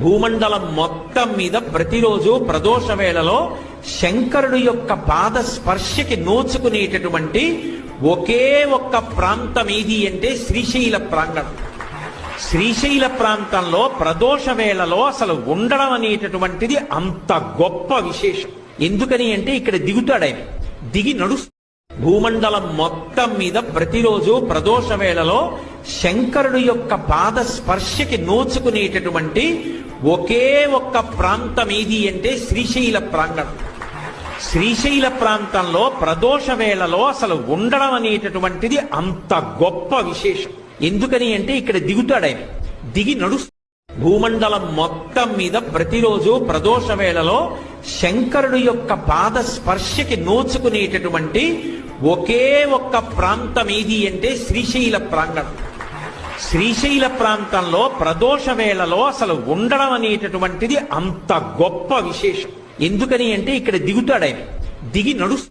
భూమండలం మొత్తం మీద ప్రతిరోజు ప్రదోష వేళలో శంకరుడు యొక్క పాద స్పర్శకి నోచుకునేటటువంటి ఒకే ఒక్క ప్రాంతం ఏది అంటే శ్రీశైల ప్రాంగణం. శ్రీశైల ప్రాంతంలో ప్రదోష వేళలో అసలు ఉండడం అనేటటువంటిది అంత గొప్ప విశేషం. ఎందుకని అంటే ఇక్కడ దిగుతాడు ఆయన. దిగి నడుస్తూ భూమండలం మొత్తం మీద ప్రతిరోజు ప్రదోష వేళలో శంకరుడు యొక్క పాద స్పర్శకి నోచుకునేటటువంటి ఒకే ఒక్క ప్రాంతం ఏది అంటే శ్రీశైల ప్రాంగణం. శ్రీశైల ప్రాంతంలో ప్రదోష వేళలో అసలు ఉండడం అనేటటువంటిది అంత గొప్ప విశేషం. ఎందుకని అంటే ఇక్కడ దిగుతాడు ఆయన. దిగి నడుస్తూ భూమండలం మొత్తం మీద ప్రతిరోజు ప్రదోష వేళలో శంకరుడు యొక్క పాద స్పర్శకి నోచుకునేటటువంటి ఒకే ఒక్క ప్రాంతం ఏది అంటే శ్రీశైల ప్రాంగణం. శ్రీశైల ప్రాంతంలో ప్రదోష వేళలో అసలు ఉండడం అనేటటువంటిది అంత గొప్ప విశేషం. ఎందుకని అంటే ఇక్కడ దిగుతాడు ఆయన. దిగి నడుస్తు